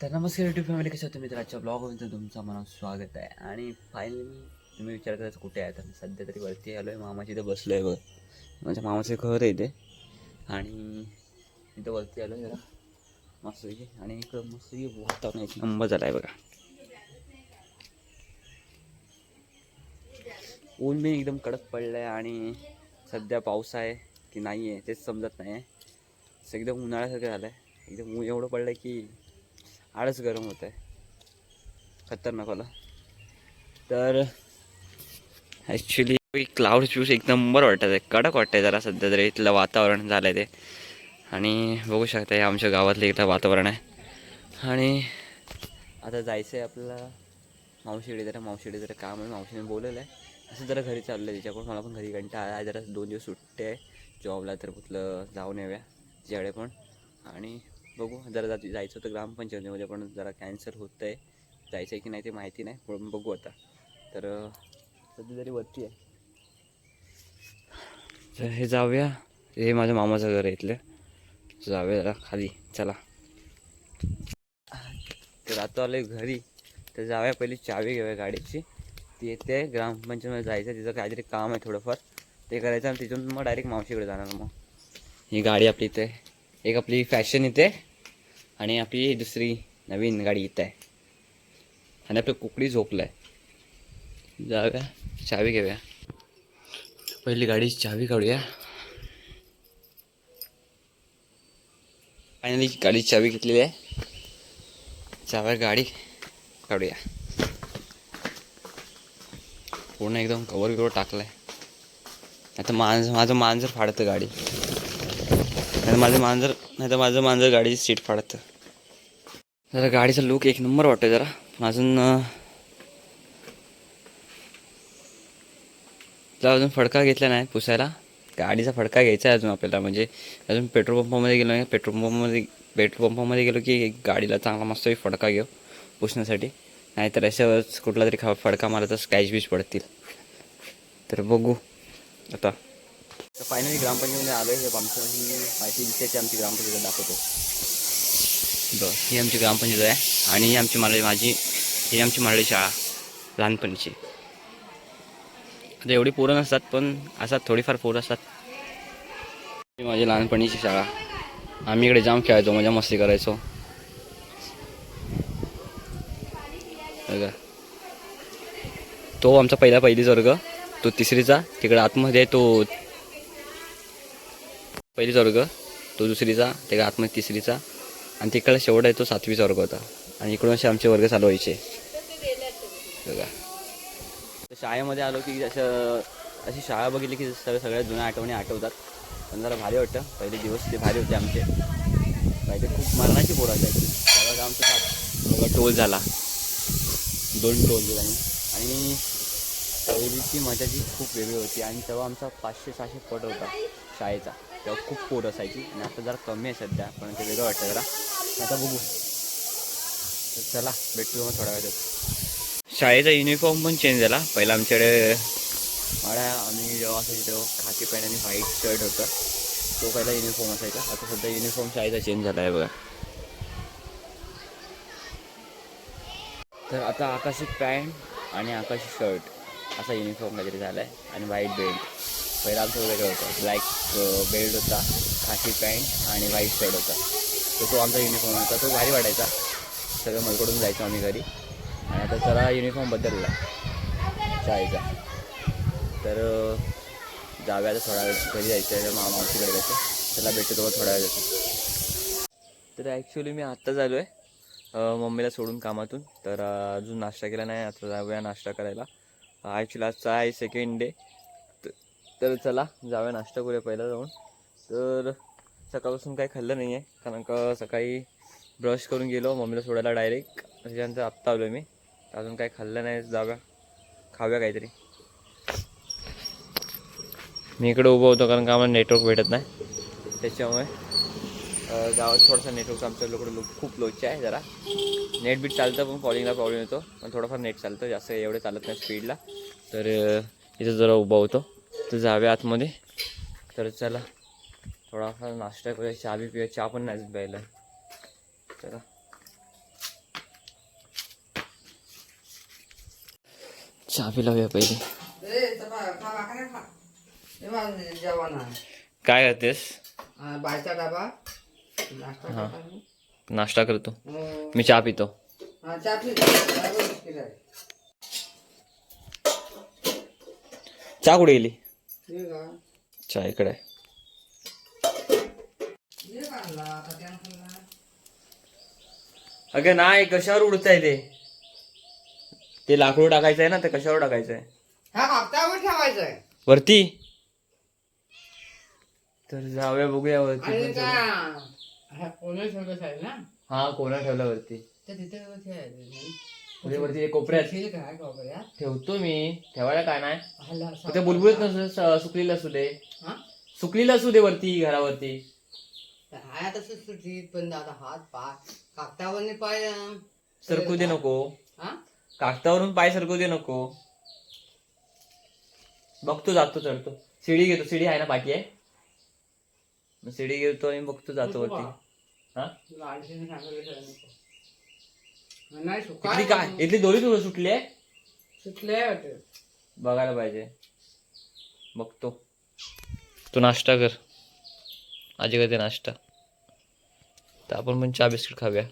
तर नमस्कार YouTube family कशा तुम्ही तर आजच्या ब्लॉगमध्ये तुमचं मनात स्वागत आहे. आणि फायनली मी तुम्ही विचार करायचं कुठे आहे? तर सध्या तरी वरती आलो आहे मामाची इथं बसलो आहे बघ. माझ्या मामाचं घर आहे ते आणि इथं वरती आलो आहे जरा. मस्त आणि इकडं मस्त वातावरण एक नंबर झाला आहे बघा. ऊन बी एकदम कडक पडलं आहे आणि सध्या पाऊस आहे की नाही आहे तेच समजत नाही आहे असं एकदम उन्हाळ्यासारखं झालं आहे एकदम ऊन एवढं पडलं आहे की आळस गरम होत आहे. खतरनाक वाला. तर ॲक्च्युली क्लाउड शूज एक नंबर वाटत आहे. कडक वाटतं आहे जरा सध्या तरी. इथलं वातावरण झालं आहे ते. आणि बघू शकता हे आमच्या गावातलं इथलं वातावरण आहे. आणि आता जायचं आहे आपल्याला मावशीकडे. जरा मावशीकडे जरा काम आहे. मावशीने बोलवलं आहे असं जरा घरी चाललं आहे तिच्याकडून. मला पण घरी घंटा आहे जरा दोन दिवस सुट्टे आहे. जॉबला तर कुठलं जाऊन येऊया. तिच्याकडे पण. आणि बघू. जरा जा जायचं होतं ग्रामपंचायतीमध्ये पण जरा कॅन्सल होतं आहे जायचं आहे की नाही ते माहिती नाही पण बघू आता. तर सध्या तरी वरती आहे. तर हे जाऊया. हे माझ्या मामाचं घर आहे इथलं. जाऊया जरा खाली. चला. तर आता आले घरी. तर जाऊया पहिली चावी घेऊया गाडीची. ती येते ग्रामपंचायतमध्ये जायचं. तिचं काहीतरी काम आहे थोडंफार. ते करायचं आणि तिथून मग डायरेक्ट मावशीकडे जाणार मग. ही गाडी आपली इथे एक आपली फॅशन इथे आणि आपली दुसरी नवीन गाडी येत आहे. आणि आपलं कुकडी झोपलं आहे जाऊया चावी घेऊया. पहिली गाडीची चावी काढूया. फायनली गाडीची चावी घेतलेली आहे. चाव्या गाडी काढूया. पूर्ण एकदम कवर बिवर टाकलाय. आता मांजर माझं मांजर फाडतं गाडी. नाही माझं मांजर नाही तर माझं मांजर गाडीची सीट फाडतं. जरा गाडीचा लुक एक नंबर वाटतं जरा. पण अजून तुला अजून फडका घेतला नाही पुसायला? गाडीचा फडका घ्यायचा आहे अजून आपल्याला. म्हणजे अजून पेट्रोल पंपामध्ये गेलो नाही. पेट्रोल पंपामध्ये पेट्रोल पंपामध्ये गेलो की गाडीला चांगला मस्त फडका घेऊ पुसण्यासाठी. नाहीतर अशाच कुठला तरी खा फडका मारला तर स्क्रॅच बीच पडतील. तर बघू. आता तर फायनली ग्रामपंचायतीमध्ये आलो आहे आमचं ही माहिती दिसते आमची ग्रामपंचायत दाखवतो. बरं ही आमची ग्रामपंचायत आहे आणि ही आमची मला माझी ही आमची मराठी शाळा लहानपणीची. आता एवढी पोरं नसतात पण असतात थोडीफार पोरं असतात. माझी लहानपणीची शाळा. आम्ही इकडे जाम खेळायचो मजा मस्ती करायचो. बघा. तो आमचा पहिला पहिलीच वर्ग तो तिसरीचा तिकडे आतमध्ये आहे तो पहिलीचा वर्ग तो दुसरीचा त्याच्या आतमध्ये तिसरीचा आणि तिकडला शेवट आहे तो सातवीचा वर्ग होता. आणि इकडून असे आमचे वर्ग चालू व्हायचे. बघा. शाळेमध्ये आलो की असं अशी शाळा बघितली की सगळ्या सगळ्या जुन्या आठवणी आठवतात. पण जरा भारी वाटतं. पहिले दिवस ते भारी होते आमचे. पहिले खूप मरणाची पोरं असायची. तेव्हा आमचा सात टोल झाला. दोन टोल दिला आणि पहिलीची मजा जी खूप वेगळी होती. आणि तेव्हा आमचा पाचशे सहाशे पट होता. शाळेचा. तेव्हा खूप पोट असायची. आणि आता जरा कमी आहे सध्या पण ते वेगळं वाटतं जरा. आता बघू. तर चला भेटतो मग थोड्या वेळात. शाळेचा युनिफॉर्म पण चेंज झाला. पहिला आमच्याकडे मला आम्ही जेव्हा असायची तेव्हा खाकी पॅन्ट आणि व्हाईट शर्ट होतं. तो पहिला युनिफॉर्म असायचा. आता सध्या युनिफॉर्म शाळेचा चेंज झाला आहे बघा. तर आता आकाशी पॅन्ट आणि आकाशी शर्ट असा युनिफॉर्म काहीतरी झाला आहे आणि व्हाईट बेल्ट पहिला आमचं वेगळं होतं. ब्लॅक बेल्ट होता खाकी पॅन्ट आणि व्हाईट शर्ट होता. तर तो आमचा युनिफॉर्म होता. तो भारी वाटायचा. सगळं मलकडून जायचो आम्ही घरी. आणि आता जरा युनिफॉर्म बदलला. शाळेचा तर जाव्या आता थोडा वेळ. घरी जायचं आहे. मा मावशीकडे जायचं त्याला भेटतो तेव्हा थोड्या वेळ. तर ॲक्च्युली मी आत्ताच आलो आहे मम्मीला सोडून कामातून. तर अजून नाश्ता केला नाही. आता जाऊया नाश्ता करायला. ॲक्च्युली आजचा आहे सेकंड डे तर चला जाऊया नाश्ता करूया पहिला जाऊन. तर सकाळपासून काही खाल्लं नाही आहे कारण का सकाळी ब्रश करून गेलो मम्मीला सोडायला डायरेक्ट त्याच्यानंतर आत्ता आलो मी. अजून काही खाल्लं नाही जाऊया. खाऊया काहीतरी. मी इकडे उभं होतो कारण का आम्हाला नेटवर्क भेटत नाही. त्याच्यामुळे गावात थोडासा नेटवर्क आमच्या लोकडे लो खूप लोचे आहे जरा. नेट बीट चालतं पण कॉलिंगला प्रॉब्लेम येतो. पण थोडंफार नेट चालतं जास्त एवढे चालत नाही स्पीडला तर इथं जरा उभा होतो. तर जावे आतमध्ये. तर चला थोडाफार नाश्ता करूया चहा बी पिऊया. चहा पण नाही प्यायला. चला. चहा पिलावूया पहिले. काय करतेस? हा नाश्ता करतो मी. चहा पितो. चहा कुठे गेली? चहा इकडे. अगं नाही कशावर उडताय ते? ते लाकूड टाकायचं आहे ना ते कशावर टाकायचं आहे हा हप्तावर ठेवायचं आहे वरती? तर जाऊया बघूया वरती आणि पण का चला. हा, कोणी ठेवलं आहे ना? हा कोणा ठेवला वरती? तर तिथे ठेवायचं वरती कोपऱ्यात आहे कोपऱ्यात? ठेवतो मी. ठेवायला काय नाही. ते बुलबुलीत नसू स- सुकलेलं असू दे. हा? सुकलेलं असू दे वरती घरावरती. हाय तसं सुटीत पण आता हात पाय कागदावर पाय सरकू दे नको. हा? कागदावरून पाय सरकू दे नको. बघतो जातो चढतो. शिडी घेतो शिडी आहे ना पाठी आहे? मग शिडी घेतो आणि बघतो जातो वरती. हा? सांगितलं नाही इथली काय? इथली दोरी तुला सुटली आहे? सुटले बघायला पाहिजे. बघतो. तू नाश्ता कर. आजी करते नाश्ता. तर आपण पण चहा बिस्किट खाऊया.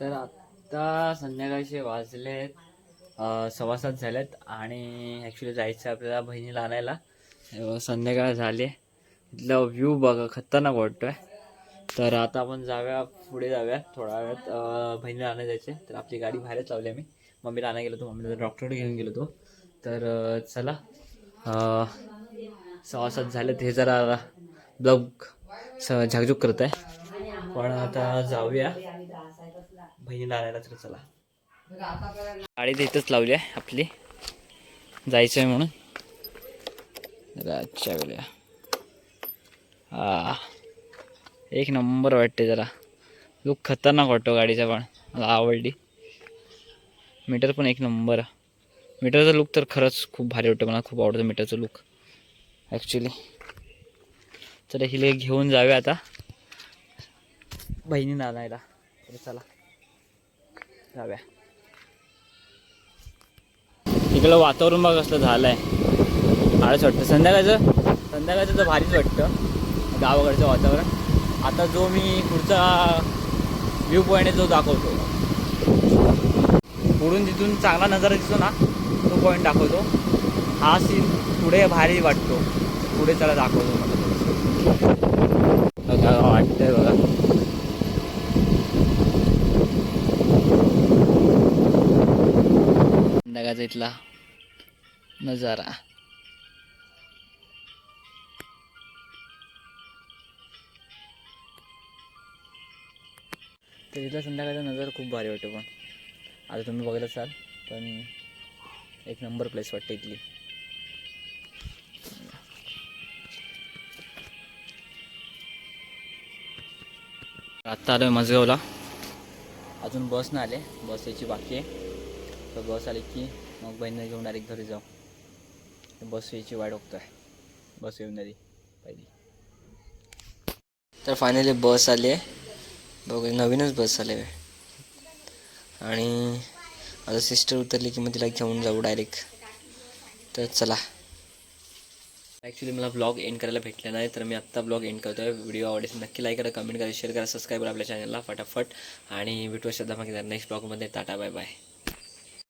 तर आता संध्याकाळचे वाजलेत अं, सव्वा सात झालेत आणि ॲक्च्युली जायचं आहे आपल्याला बहिणीला आणायला. अं, संध्याकाळ झाली इथला व्ह्यू बघा खतरनाक वाटतोय. तर आता आपण जाऊया पुढे जाऊया थोड्या वेळात अं, बहिणीला आणायला जायचे तर आपली गाडी बाहेरच लावली आम्ही. मम्मीला आणायला गेलो होतो. मम्मीला डॉक्टरकडे घेऊन गेलो होतो. तर चला. अं, सात झाले ते जरा ब्लॉग स झाकझूक करत आहे पण आता जाऊया. बहिणीला आणायला तर चला. गाडी तर इथंच लावली आहे आपली. जायचं आहे म्हणून. रातच्या वेळेला. हा एक नंबर वाटते जरा. लुक खतरनाक वाटतो गाडीचा पण. मला आवडली. मीटर पण एक नंबर. मीटरचा लुक तर खरंच खूप भारी वाटतं. मला खूप आवडतं मीटरचं लुक ॲक्च्युली तर हिले घेऊन जाऊया आता. बहिणीनं आणायला. तर चला. जाऊया. इकडलं वातावरण बघ कसलं झालं आहे आळस वाटतं. संध्याकाळचं संध्याकाळचं तर भारीच वाटतं. गावाकडचं वातावरण. आता जो मी पुढचा व्ह्यू पॉईंट आहे तो दाखवतो. पुढून जिथून चांगला नजारा दिसतो ना तो पॉईंट दाखवतो. हा सीन पुढे भारी वाटतो. पुढे चला दाखवतो. मला बघा वाटतंय बघा. संध्याकाळचा इथला नजारा. तर इथला संध्याकाळचा नजारा खूप भारी वाटतो पण. आता तुम्ही बघत असाल पण एक नंबर प्लेस वाटते इथली. आत्ता आलो आहे मजगावला. अजून बस नाही आले बस यायची बाकी आहे. तर बस आली की मग बहिणीला घेऊन डायरेक्ट घरी जाऊ. बस यायची वाट आहे बस येऊन आली पहिली. तर फायनली बस आली आहे. बघू नवीनच बस आले आणि आता सिस्टर उतरली की मग तिला घेऊन जाऊ डायरेक्ट तर चला. ॲक्च्युली मला ब्लॉग एंड करायला भेटलेला नाही तर मी आत्ता ब्लॉग एंड करतो आहे व्हिडिओ आवडेल नक्की लाईक करा कमेंट करा शेअर करा सबस्क्राईब करा आपल्या चॅनलला फटाफट. आणि भेटू श्रद्धा मागे नेक्स्ट ब्लॉगमध्ये टाटा बाय बाय